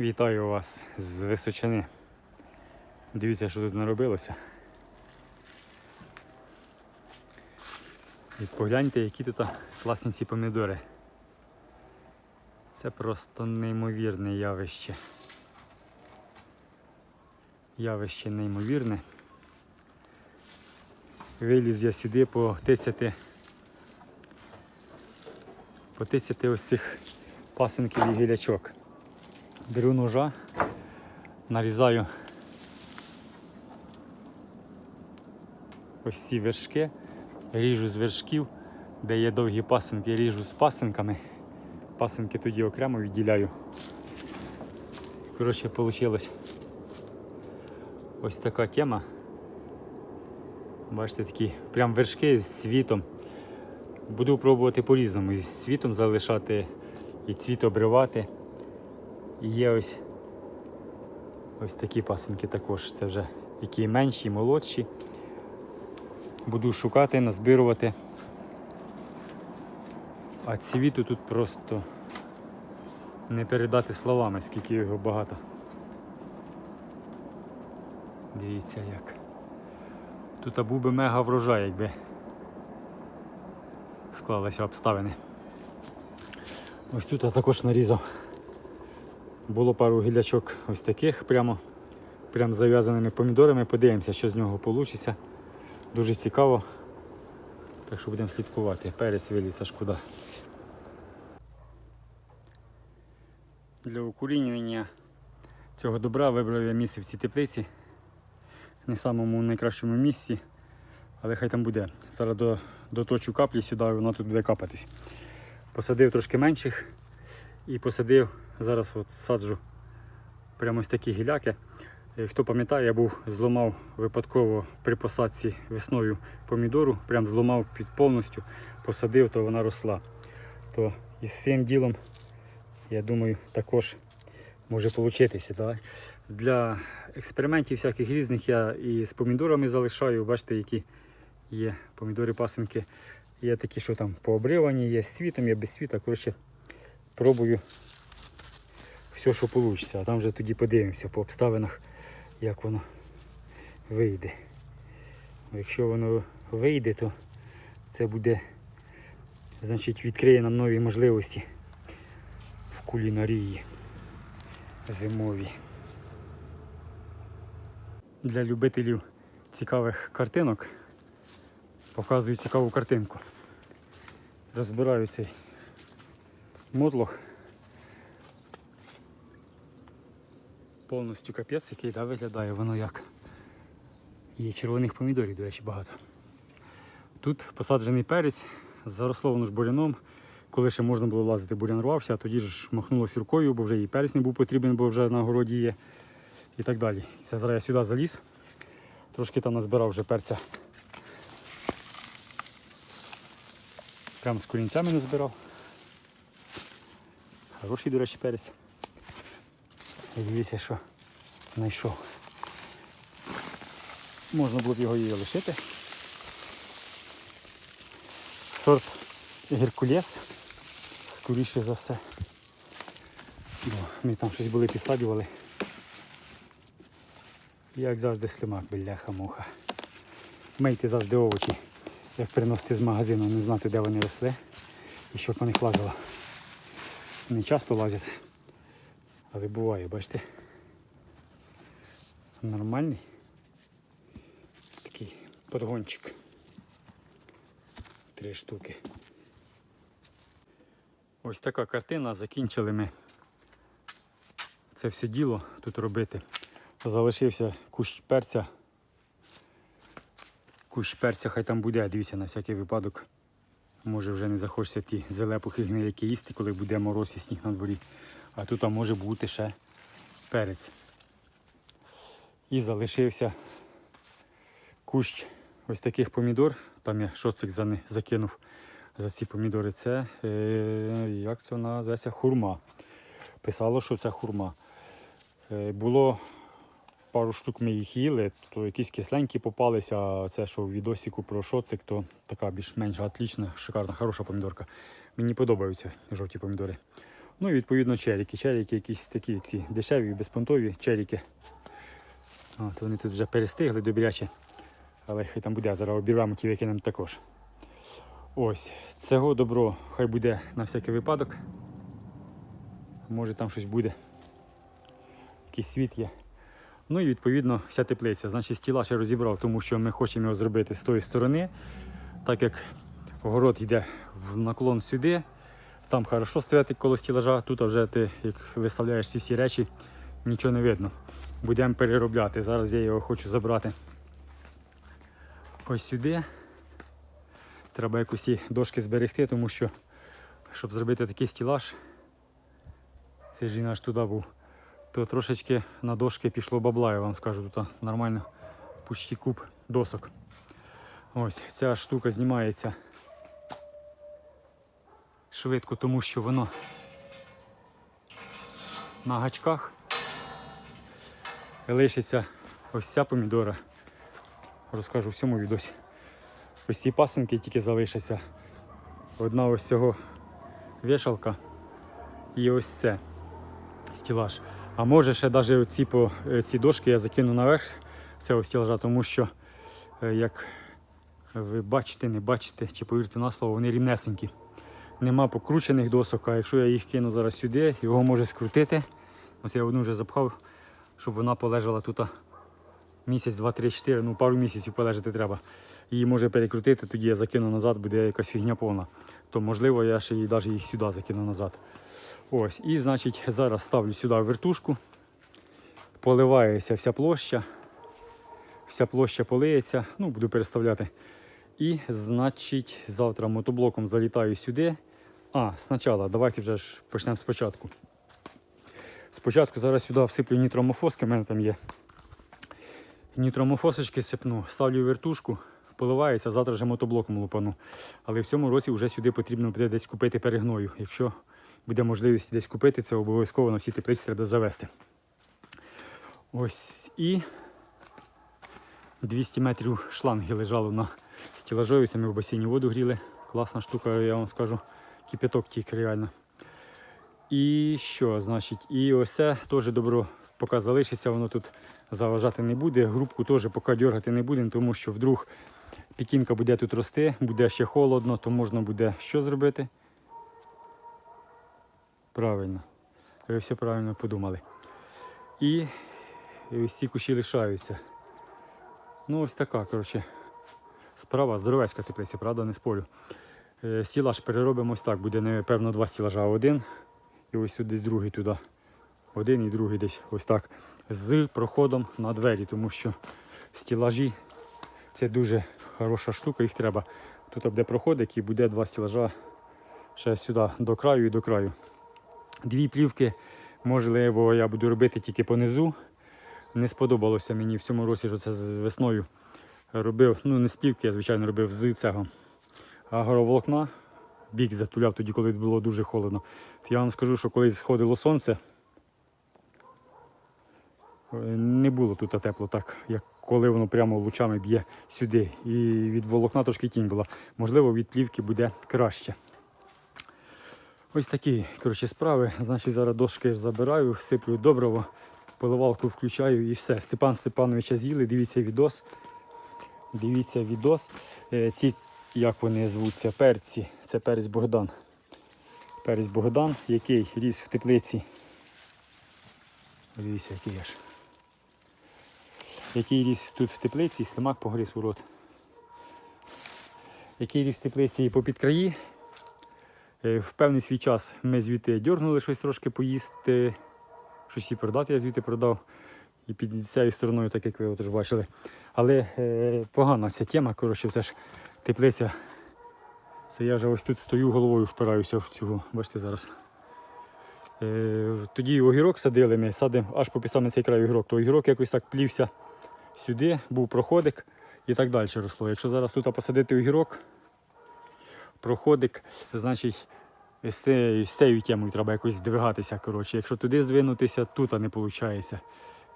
Вітаю вас з Височини. Дивіться, що тут наробилося. І погляньте, які тут класні ці помідори. Це просто неймовірне явище. Явище неймовірне. Виліз я сюди потицяти, потицяти ось цих пасенків і гілячок. Беру ножа, нарізаю ось ці вершки, ріжу з вершків, де є довгі пасинки, ріжу з пасинками. Пасинки тоді окремо відділяю. Коротше, вийшло ось така тема. Бачите, такі прям вершки з цвітом. Буду пробувати по-різному. І з цвітом залишати, і цвіт обривати. Є ось ось такі пасинки також. Це вже які менші, молодші. Буду шукати, назбирувати. А цвіту тут просто не передати словами, скільки його багато. Дивіться як. Тут був би мега врожай, якби склалися обставини. Ось тут я також нарізав. Було пару гілячок ось таких прямо, прямо зав'язаними помідорами. Подивимося, що з нього вийде. Дуже цікаво. Так що будемо слідкувати. Перець виліз аж. Для укорінювання цього добра вибрав я місце в цій теплиці. Не самому найкращому місці, але хай там буде. Зараз до, доточу каплі сюди, вона тут буде капатись. Посадив трошки менших і посадив, зараз от саджу прямо ось такі гіляки. Е, Хто пам'ятає, я був зламав випадково при посадці весною помідору, прям зламав під повністю, посадив, то вона росла. То із цим ділом, я думаю, також може получитися. Так? Для експериментів всяких різних я і з помідорами залишаю, бачите, які є помідори пасинки. Є такі, що там пообривані, є з цвітом, є без цвіта. Коротше, пробую все, що вийде. А там вже тоді подивимося по обставинах, як воно вийде. Якщо воно вийде, то це буде, значить, відкриє нам нові можливості в кулінарії зимові. Для любителів цікавих картинок показую цікаву картинку. Розбираю цей мотлох. Повністю капець, який да, виглядає воно як. Є червоних помідорів, до речі, багато. Тут посаджений перець, заросло воно ж буряном. Коли ще можна було лазити, бурян рвався, а тоді ж махнулося рукою, бо вже і перець не був потрібен, бо вже на городі є. І так далі. Це зараз я сюди заліз. Трошки там назбирав вже перця. Прямо з корінцями не збирав. Хороший, до речі, перець. І дивіться, що знайшов. Можна було б його і лишити. Сорт Геркулес, скоріше за все. Бо ми там щось були підсадювали. Як завжди слимак, бляха-муха. Мийте завжди овочі, як приносити з магазину, не знати, де вони росли і щоб по них лазило. Не часто лазять, але буває, бачите. Нормальний. Такий подгончик. Три штуки. Ось така картина. Закінчили ми це все діло тут робити. Залишився кущ перця. Кущ перця хай там буде, дивіться на всякий випадок. Може вже не захочеться ті зелепухи гнилики їсти, коли буде мороз і сніг на дворі. А тут може бути ще перець. І залишився кущ ось таких помідор. Там я шоцик за не- закинув за ці помідори. Це е, як це називається? Хурма. Писало, що це хурма. Е, було пару штук ми їх їли, то якісь кисленькі попалися, а це що в відосіку про шоцик, то така більш-менш отлічна, шикарна, хороша помідорка. Мені подобаються жовті помідори. Ну і відповідно черіки. Черіки якісь такі ці дешеві, безпонтові черіки. От, вони тут вже перестигли добряче. Але хай там буде, зараз обірвемо ті викинемо також. Ось, цього добро хай буде на всякий випадок. Може там щось буде. Якийсь світ є. Ну і відповідно вся теплиця. Значить, стіла ще розібрав, тому що ми хочемо його зробити з тої сторони. Так як огород йде в наклон сюди, там хорошо стояти коло стілажа, тут вже ти, як виставляєш ці всі речі, нічого не видно. Будемо переробляти. Зараз я його хочу забрати ось сюди. Треба якось дошки зберегти, тому що, щоб зробити такий стілаж, цей ж він аж туди був, то трошечки на дошки пішло бабла, я вам скажу, тут нормально почти куб досок. Ось ця штука знімається швидко, тому що воно на гачках лишиться ось ця помідора. Розкажу в цьому відосі. Ось ці пасинки тільки залишаться. Одна ось цього вішалка і ось це стілаж. А може ще навіть по, е, ці дошки я закину наверх цього стілажа, тому що, е, як ви бачите, не бачите, чи повірте на слово, вони рівнесенькі. Нема покручених досок, а якщо я їх кину зараз сюди, його може скрутити. Ось я одну вже запхав, щоб вона полежала тут місяць, два, три, чотири, ну пару місяців полежати треба. Її може перекрутити, тоді я закину назад, буде якась фігня повна. То можливо я ще її навіть їх сюди закину назад. Ось, і значить зараз ставлю сюди вертушку, поливається вся площа, вся площа полиється, ну буду переставляти. І значить завтра мотоблоком залітаю сюди. А, спочатку, давайте вже ж почнемо спочатку. Спочатку зараз сюди всиплю нітромофоски, в мене там є. Нітромофосочки сипну, ставлю вертушку, поливається, завтра вже мотоблоком лупану. Але в цьому році вже сюди потрібно буде десь купити перегною. Якщо буде можливість десь купити, це обов'язково на всі теплиці треба завести. Ось і 200 метрів шланги лежало на стілажові, ми в басейні воду гріли. Класна штука, я вам скажу, кипяток тік реально. І що, значить, і ось це теж добро, поки залишиться, воно тут заважати не буде. Грубку теж поки дергати не будемо, тому що вдруг пікінка буде тут рости, буде ще холодно, то можна буде що зробити? Правильно. Ви все правильно подумали. І ось ці кущі лишаються. Ну, ось така, коротше, справа здоровецька теплиця, правда, не спорю. Е, Стілаж переробимо ось так, буде, напевно, два стілажа. Один і ось тут десь другий туди. Один і другий десь ось так. З проходом на двері, тому що стілажі це дуже хороша штука, їх треба. Тут буде проход, який буде два стілажа ще сюди до краю і до краю. Дві плівки, можливо, я буду робити тільки понизу. Не сподобалося мені в цьому році, що це з весною робив. Ну, не з плівки, я звичайно робив з цього агроволокна. Бік затуляв тоді, коли було дуже холодно. Я вам скажу, що коли сходило сонце, е, не було тут тепло так, як коли воно прямо лучами б'є сюди. І від волокна трошки тінь була. Можливо, від плівки буде краще. Ось такі коротше, справи. Значить, зараз дошки забираю, сиплю добриво, поливалку включаю і все. Степан Степановича з'їли, дивіться відос. Дивіться відос. Е, Ці, як вони звуться, перці. Це перець Богдан. Перець Богдан, який ріс в теплиці. Дивіться, який аж. Який ріс тут в теплиці, слимак погриз у рот. Який ріс в теплиці попід краї. Е, В певний свій час ми звідти дьорнули щось трошки поїсти. Щось і продати, я звідти продав. І під цією стороною, так як ви теж бачили. Але е, погана ця тема, коротше, це ж теплиця. Це я вже ось тут стою головою впираюся в цю, бачите зараз. Е, тоді огірок садили, ми садимо аж по саме цей край огірок, то огірок якось так плівся сюди, був проходик і так далі росло. Якщо зараз тут посадити огірок, проходик, значить з цією, з цією темою треба якось здвигатися. Коротше. Якщо туди здвинутися, тут не виходить.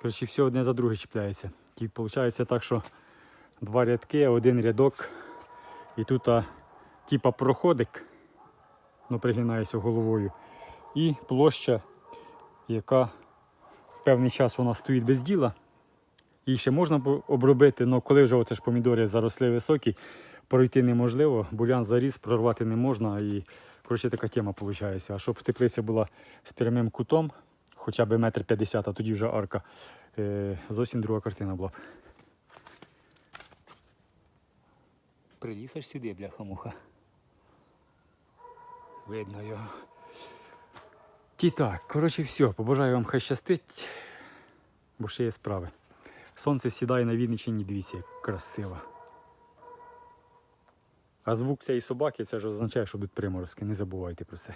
Коротше, все одне за друге чіпляється. І виходить так, що два рядки, один рядок. І тут а, типа проходик, ну пригинається головою. І площа, яка в певний час вона стоїть без діла. Її ще можна обробити, але коли вже оце ж помідори заросли високі, пройти неможливо, бурян заріс, прорвати не можна. І коротше така тема виходить. А щоб теплиця була з прямим кутом, хоча б метр п'ятдесят, а тоді вже арка, е, зовсім друга картина була б. Приліз аж сюди, бляха-муха. Видно його. Ті так, коротше, все. Побажаю вам хай щастить, бо ще є справи. Сонце сідає на Вінниччині, дивіться, як красиво. А звук цієї собаки це ж означає, що будуть приморозки. Не забувайте про це.